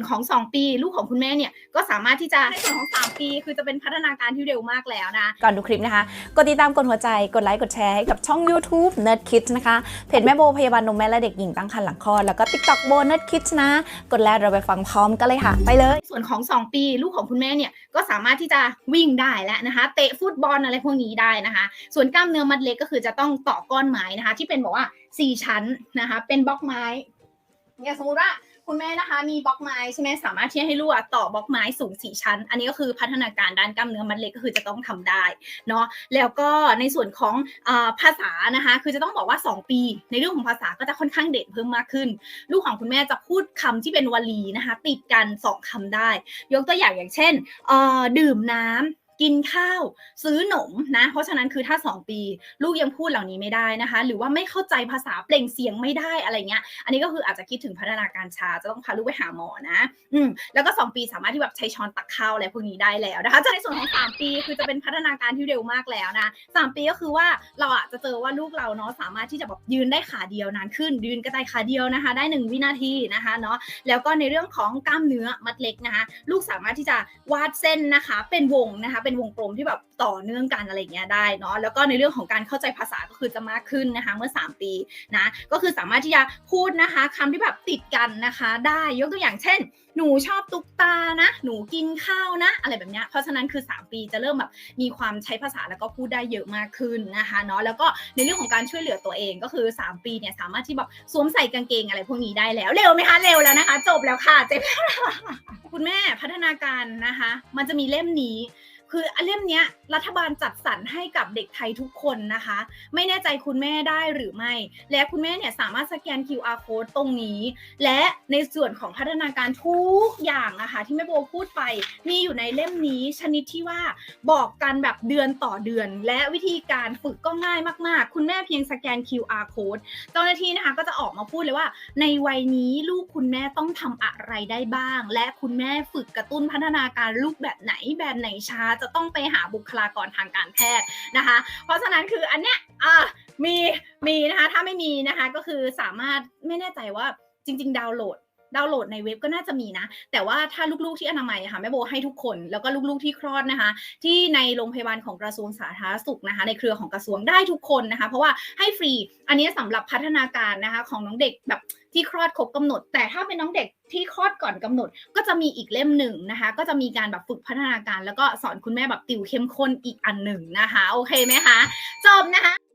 วนของ 2 ปี ลูกของคุณแม่เนี่ยก็สามารถที่จะในส่วนของ 3 ปี คือจะเป็นพัฒนาการที่เร็วมากแล้วนะ ก่อนดูคลิปนะคะ กดติดตามกดหัวใจกดไลค์กดแชร์ให้กับช่อง YouTube Nerd Kids นะคะเพจแม่โบพยาบาลนมแม่และเด็กหญิงตั้งครรภ์หลังคลอดแล้วก็ TikTok โบ Nerd Kids นะ กดแล้วเราไปฟังพร้อมกันเลยค่ะ ไปเลย ส่วนของ 2 ปี ลูกของคุณแม่เนี่ยก็สามารถที่จะวิ่งได้แล้วนะคะเตะฟุตบอลอะไรพวกนี้ได้นะคะ ส่วนกล้ามเนื้อมัดเล็กก็คือจะต้องต่อก้อนไม้นะคะ ที่เป็นบอกว่า 4 ชั้นนะคะเป็นบล็อกไม้ อย่างสมมติว่าคุณแม่นะคะ มีบล็อกไม้ใช่ไหมสามารถที่จะให้ลูกอะต่อบล็อกไม้สูง4ชั้น อันนี้ก็คือพัฒนาการด้านกล้ามเนื้อมัดเล็กก็คือจะต้องทำได้เนาะแล้วก็ในส่วนของอภาษานะคะ คือจะต้องบอกว่า 2 ปี ในเรื่องของภาษาก็จะค่อนข้างเด่นเพิ่มมากขึ้น ลูกของคุณแม่จะพูดคำที่เป็นวลีนะคะ ติดกัน 2คำได้ ยกตัวอย่างอย่างเช่นดื่มน้ำ กินข้าว ซื้อหนมนะ เพราะฉะนั้นคือถ้า 2 ปี ลูกยังพูดเหล่านี้ไม่ได้นะคะ หรือว่าไม่เข้าใจภาษาเปล่งเสียงไม่ได้อะไรเงี้ย อันนี้ก็คืออาจจะคิดถึงพัฒนาการช้าจะต้องพาลูกไปหาหมอนะ อืมแล้วก็ 2 ปีสามารถที่แบบใช้ช้อนตักข้าวอะไรพวกนี้ได้แล้วนะคะจะในส่วนของ 3 ปีคือจะเป็นพัฒนาการที่เร็วมากแล้วนะ3ปีก็คือว่าเราอะจะเจอว่าลูกเราเนาะสามารถที่จะแบบยืนได้ขาเดียวนานขึ้น ยืนกระต่ายขาเดียวนะคะ ได้ 1 วินาทีนะคะเนาะแล้วก็ในเรื่องของกล้ามเนื้อมัดเล็กนะคะ ลูกสามารถที่จะวาดเส้นนะคะ เป็นวงนะคะเป็นวงกลมที่แบบต่อเนื่องกันอะไรเงี้ยได้เนาะแล้วก็ในเรื่องของการเข้าใจภาษาก็คือจะมากขึ้นนะคะเมื่อ 3 ปีนะก็คือสามารถที่จะพูดนะคะคำที่แบบติดกันนะคะ ได้ยกตัวอย่างเช่น หนูชอบตุ๊กตานะ หนูกินข้าวนะ อะไรแบบเนี้ยเพราะฉะนั้นคือ 3 ปีจะเริ่มแบบมีความใช้ภาษาแล้วก็พูดได้เยอะมากขึ้นนะคะเนาะแล้วก็ในเรื่องของการช่วยเหลือตัวเองก็คือ 3 ปีเนี่ยสามารถที่แบบสวมใส่กางเกงอะไรพวกนี้ได้แล้วเร็วไหมคะเร็วแล้วนะคะ จบแล้วค่ะเจ็บคุณแม่พัฒนาการนะคะ มันจะมีเล่มนี้ คือเล่มเนี้ย รัฐบาลจัดสรรให้กับเด็กไทยทุกคนนะคะ ไม่แน่ใจคุณแม่ได้หรือไม่ และคุณแม่เนี่ยสามารถสแกน QR code ตรงนี้ และในส่วนของพัฒนาการทุกอย่างนะคะที่แม่โบพูดไป มีอยู่ในเล่มนี้ชนิดที่ว่าบอกกันแบบเดือนต่อเดือน และวิธีการฝึกก็ง่ายมากๆ คุณแม่เพียงสแกน QR code เจ้าหน้าที่นะคะก็จะออกมาพูดเลยว่า ในวัยนี้ลูกคุณแม่ต้องทำอะไรได้บ้าง และคุณแม่ฝึกกระตุ้นพัฒนาการลูกแบบไหนแบบไหนช้าจะต้องไปหาบุคลากรทางการแพทย์นะคะ เพราะฉะนั้นคืออันเนี้ยมีมีนะคะถ้าไม่มีนะคะก็คือสามารถไม่แน่ใจว่าจริง ๆ ดาวน์โหลด ดาวน์โหลดในเว็บก็น่าจะมีนะ แต่ว่าถ้าลูกๆที่อนามัยค่ะแม่โบให้ทุกคน แล้วก็ลูกๆที่คลอดนะคะ ที่ในโรงพยาบาลของกระทรวงสาธารณสุขนะคะ ในเครือของกระทรวงได้ทุกคนนะคะ เพราะว่าให้ฟรี อันนี้สำหรับพัฒนาการนะคะของน้องเด็กแบบที่คลอดครบกำหนด แต่ถ้าเป็นน้องเด็กที่คลอดก่อนกำหนด ก็จะมีอีกเล่มหนึ่งนะคะ ก็จะมีการแบบฝึกพัฒนาการ แล้วก็สอนคุณแม่แบบติวเข้มข้นอีกอันหนึ่งนะคะ โอเคไหมคะจบนะคะ